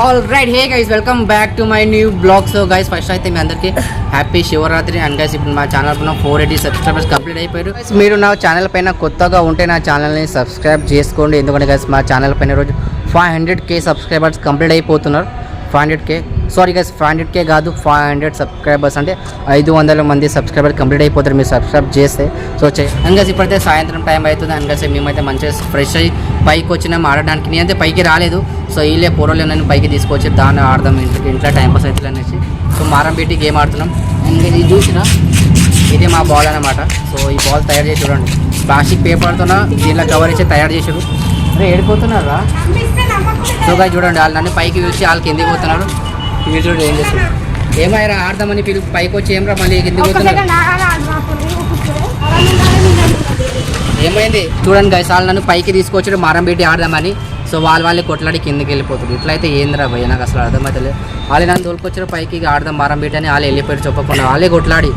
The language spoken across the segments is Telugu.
All right hey guys welcome back to my new blog so guys first అయితే మీ అందరికీ హ్యాపీ శివరాత్రి అండ్ గైస్ ఇప్పుడు మా ఛానల్ పైన ఫోర్ ఎయిటీ సబ్స్క్రైబర్స్ కంప్లీట్ అయిపోయారు. మీరు నా ఛానల్ పైన కొత్తగా ఉంటే నా ఛానల్ని సబ్స్క్రైబ్ చేసుకోండి. ఎందుకంటే గైస్ మా ఛానల్ పైన రోజు five hundred K subscribers complete అయిపోతున్నారు. Five hundred K sorry guys five hundred K కాదు ఫైవ్ హండ్రెడ్ సబ్స్క్రైబర్స్ అంటే ఐదు వందల మంది సబ్స్క్రైబర్ కంప్లీట్ అయిపోతారు మీరు సబ్స్క్రైబ్ చేస్తే. సో అండ్ గైస్ ఇప్పుడైతే సాయంత్రం టైం అవుతుంది. అండ్ గైస్ మేమైతే మంచిగా ఫ్రెష్ అయ్యి పైకి వచ్చినాం ఆడడానికి. నేను అయితే పైకి రాలేదు. సో వీళ్ళే పూర్వలు నన్ను పైకి తీసుకొచ్చి దాన్ని ఆడదాం ఇంటికి ఇంట్లో టైం పాస్ అవుతుంది అనేసి. సో మారం పెట్టి గేమ్ ఆడుతున్నాం? అండ్ ఇది చూసినా ఇదే మా బాల్ అనమాట సో ఈ బాల్ తయారు చేసి చూడండి. ప్లాస్టిక్ పేపర్తోన దీంట్లో కవర్ ఇచ్చి తయారు చేసారు అరే ఏడిపోతున్నారా? సో చూడండి వాళ్ళు నన్ను పైకి పిలిచి వాళ్ళు కిందికి పోతున్నారు. వీళ్ళు చూడండి ఏం చేస్తారు ఏమైనా ఆడదామని పిలు పైకి వచ్చి ఏమరా మళ్ళీ కిందికి పోతున్నారు. ఏమైంది? చూడండి గైస్ వాళ్ళు నన్ను పైకి తీసుకొచ్చి మారం పెట్టి ఆడదామని. సో వాళ్ళు వాళ్ళే కొట్లాడి కిందకి వెళ్ళిపోతుంది ఇట్లయితే ఏందిరా భయ్య నాకు అసలు అర్థమవుతలే వాళ్ళు నన్ను తోలుకొచ్చారు పైకి ఆడదాం మారం పెట్టి అని వాళ్ళు వెళ్ళిపోయారు చెప్పకుండా. వాళ్ళే కొట్లాడి.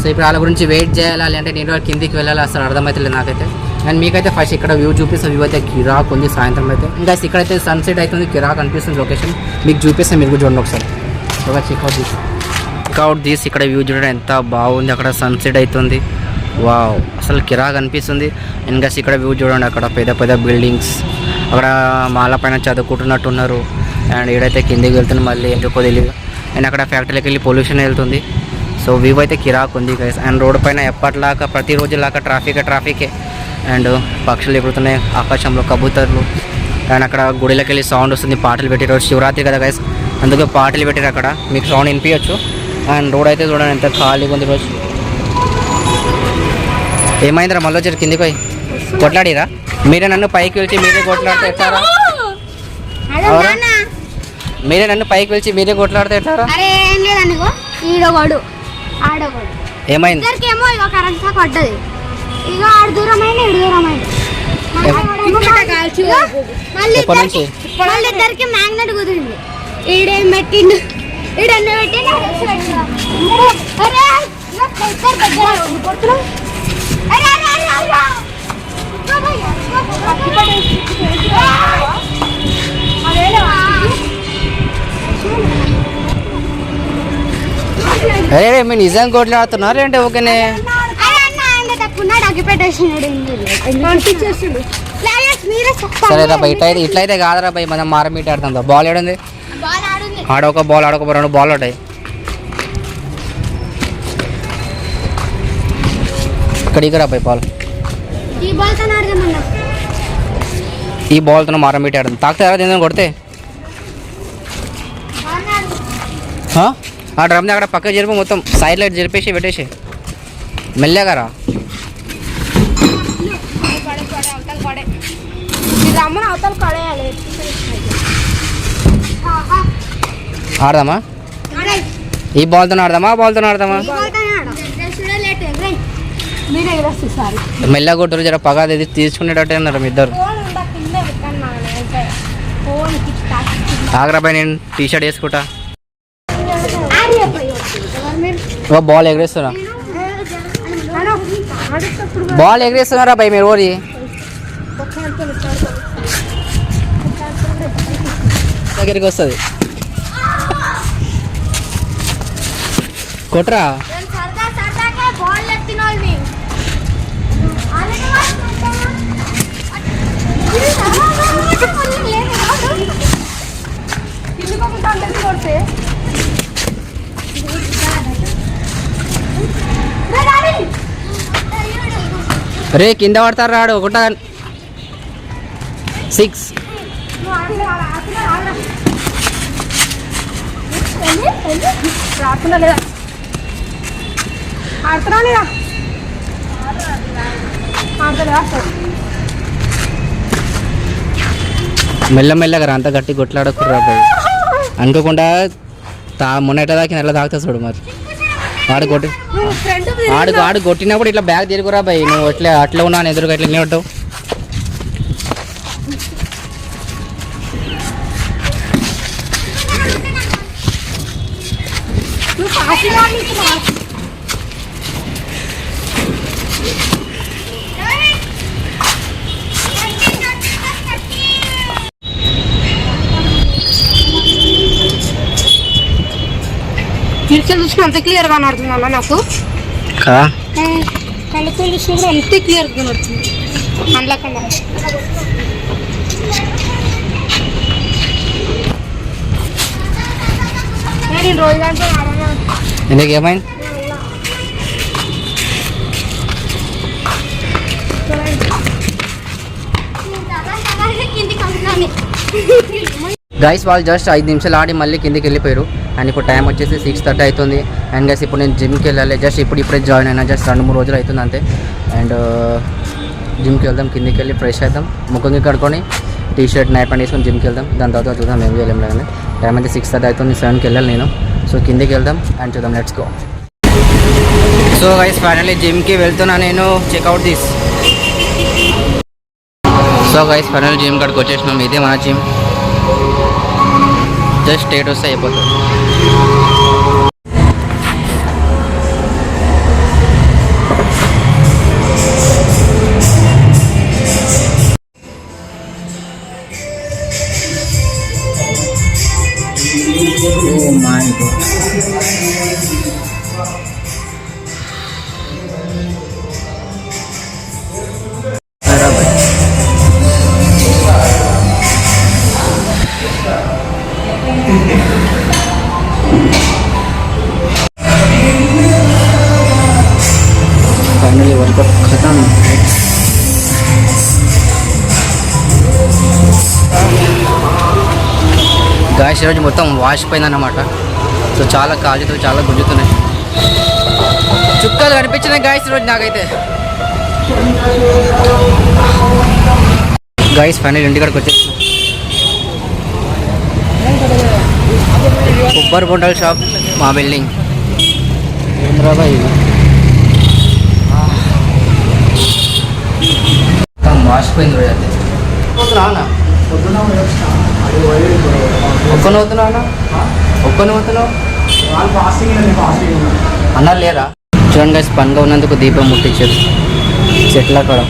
సో ఇప్పుడు వాళ్ళ గురించి వెయిట్ చేయాలి అంటే నేను వాళ్ళు కిందికి వెళ్ళాలి అసలు అర్థమవుతలేదు నాకైతే. అండ్ మీకైతే ఫస్ట్ ఇక్కడ వ్యూ చూపిస్తే వ్యూ అయితే కిరాక్ ఉంది సాయంత్రం అయితే. ఇంకా ఇక్కడైతే సన్సెట్ అవుతుంది కిరాక్ అనిపిస్తుంది లొకేషన్ మీకు చూపిస్తే మీరు కూడా చూడండి ఒకసారి. ఒకసారి చెక్అవుట్ తీసి చెక్అవుట్ తీసి ఇక్కడ వ్యూ చూడడం ఎంత బాగుంది అక్కడ సన్సెట్ అవుతుంది. వావ్ అసలు కిరాక్ అనిపిస్తుంది. ఇంకా ఇక్కడ వ్యూ చూడండి అక్కడ పెద్ద పెద్ద బిల్డింగ్స్ అక్కడ మాల పైన చదువుకుంటున్నట్టున్నారు. అండ్ ఈడైతే కిందికి వెళ్తుంది మళ్ళీ ఎందుకో తెలియదు అండ్ అక్కడ ఫ్యాక్టరీకి వెళ్ళి పొల్యూషన్ వెళ్తుంది. సో వ్యూ అయితే కిరాక్ ఉంది గైస్ అండ్ రోడ్ పైన ఎప్పటిలాగా ప్రతిరోజు లాగా ట్రాఫిక్ ట్రాఫికే అండ్ పక్షులు ఎగురుతున్నాయి ఆకాశంలో కబూతర్లు. అండ్ అక్కడ గుడిలోకి వెళ్ళి సౌండ్ వస్తుంది పాటలు పెట్టి రోజు శివరాత్రి కదా గైస్ అందుకే పాటలు పెట్టారు అక్కడ. మీకు సౌండ్ వినిపించచ్చు. అండ్ రోడ్ అయితే చూడండి ఎంత ఖాళీగా ఉంది రోజు. ఏమైందిరా మళ్ళీ వచ్చారు కిందికి పోయి? కొట్లాడిరా? మీరే నన్ను పైకి పిలిచి మీరే కొట్లాడితే ఎట్లారా. మీరే నన్ను పైకి పిలిచి మీరే కొట్లాడితే ఎట్లారా ఏమైంది? ఇక ఆడు దూరమైన ఇడు దూరమైన మ్యాగ్నెట్ కుదిరింది ఈడేం పెట్టిండు ఈడన్ను. అరే, మీరు నిజంగా కొట్లాడుతున్నారు అంటే ఓకేనే అగ్గిపెట్టేసినాడు. పంపించేసిండు. సరే రా బయట ఇట్లయితే ఇట్లయితే కాదురా భయ్ మనం మారం మీట్ ఆడతాం. బాల్ ఏడుంది? బాల్ ఆడుంది. ఆడొక బాల్ ఆడొక రెండు బాల్ ఉంటాయి. ఇక్కడ ఇక్కడ భయ్ బాల్ ఈ బాల్తో మారం మీట్ ఆడదాం. తాకుతారా దీని కొడితే? ఆ డ్రమ్ని అక్కడ పక్క జరిపి మొత్తం సైడ్ లైట్ జరిపేసి పెట్టేసి. మెల్లగా రా. ఇది అమ్మని అవతల పడేయాలి ఆహా. ఆడదామా ఆడే. ఈ బాల్తో ఆడదామా బాల్తో ఆడదామా మెల్లగా కొట్టరు జర పగా తీసుకునేటట్టే అన్నారు మీ ఇద్దరు ఫోన్ ఉందా కింద పెట్టాను నాన్న అయితే ఫోన్కి స్టార్ట్ ఆగరా పై నేను టీ షర్ట్ వేసుకుంటా బాల్ ఎగరేస్తున్నా బాల్ ఎగరేస్తున్నారా భయ్ మీరు ఓరి దగ్గరికి వస్తుంది. కొట్రా. రే రే కింద పడతారు రాడు ఒకట సిక్స్. రాకుండా లేదా ఆడుతున్నా లేదా మెల్లమెల్లగా రా అంత గట్టి కొట్లాడకుర్రా భయ్ అనుకోకుండా తా మొన్న ఎట్లా తాకిన ఎట్లా తాకుతా చూడు మరి. ఆడు కొట్టి ఆడు ఆడు కొట్టినప్పుడు ఇట్లా బ్యాగ్ తిరుగురా నువ్వు ఎట్లా అట్లా ఉన్నాను ఎదురుగా ఎట్లా నిలబడ్డావు. మిర్చలు చూసిన అంత క్లియర్ కనబడుతుంది అన్న నాకు. కండకూలు చూసుకుని కూడా అంతే క్లియర్ కనబడుతుంది. అందులో ఎందుకు ఏమైంది గైస్ వాళ్ళు జస్ట్ ఐదు నిమిషాలు ఆడి మళ్ళీ కిందికి వెళ్ళిపోయారు. అండ్ ఇప్పుడు టైం వచ్చేసి సిక్స్ థర్టీ అవుతుంది. అండ్ గైస్ ఇప్పుడు నేను జిమ్కి వెళ్ళాలి. జస్ట్ ఇప్పుడు ఇప్పుడే జాయిన్ అయినా జస్ట్ రెండు మూడు రోజులు అవుతుంది అంతే. అండ్ జిమ్కి వెళ్దాం కిందికి వెళ్ళి ఫ్రెష్ అవుతాం ముఖంకి కడుకొని టీ షర్ట్ నైట్ ప్యాంట్ వేసుకొని జిమ్కి వెళ్దాం. దాని తర్వాత చూద్దాం ఏం చేయలేం లేదండి టైం అయితే సిక్స్ థర్టీ అవుతుంది సెవెన్కి వెళ్ళాలి నేను. సో కిందికి వెళ్దాం అండ్ చూద్దాం. Let's go so guys finally జిమ్కి వెళ్తున్నా నేను. Check out this so guys final gym కాడికి వచ్చేసినాం. ఇదే మన జిమ్ జస్ట్ స్టేట్ వస్తే అయిపోతుంది. గాయస్ ఈరోజు మొత్తం వాసిపోయిందన్నమాట. సో చాలా కాజుతో చాలా గుంజుతున్నాయి. చుక్కలు కనిపించినాయి గాయస్ ఈరోజు నాకైతే. గాయస్ ఫైనల్ ఇంటికాడికి వచ్చేసి కొబ్బరి బొండల్ షాప్ మా బిల్డింగ్ ఏంద్రాబాయ్ ఇది మొత్తం వాసిపోయింది ఒక్క అయితే అన్న? ఒక్క అవుతున్నావునా అన్న అన్నారు లేరా? చూడండి గైస్ పనిగా ఉన్నందుకు దీపం ముట్టించారు. చెట్ల అక్కడ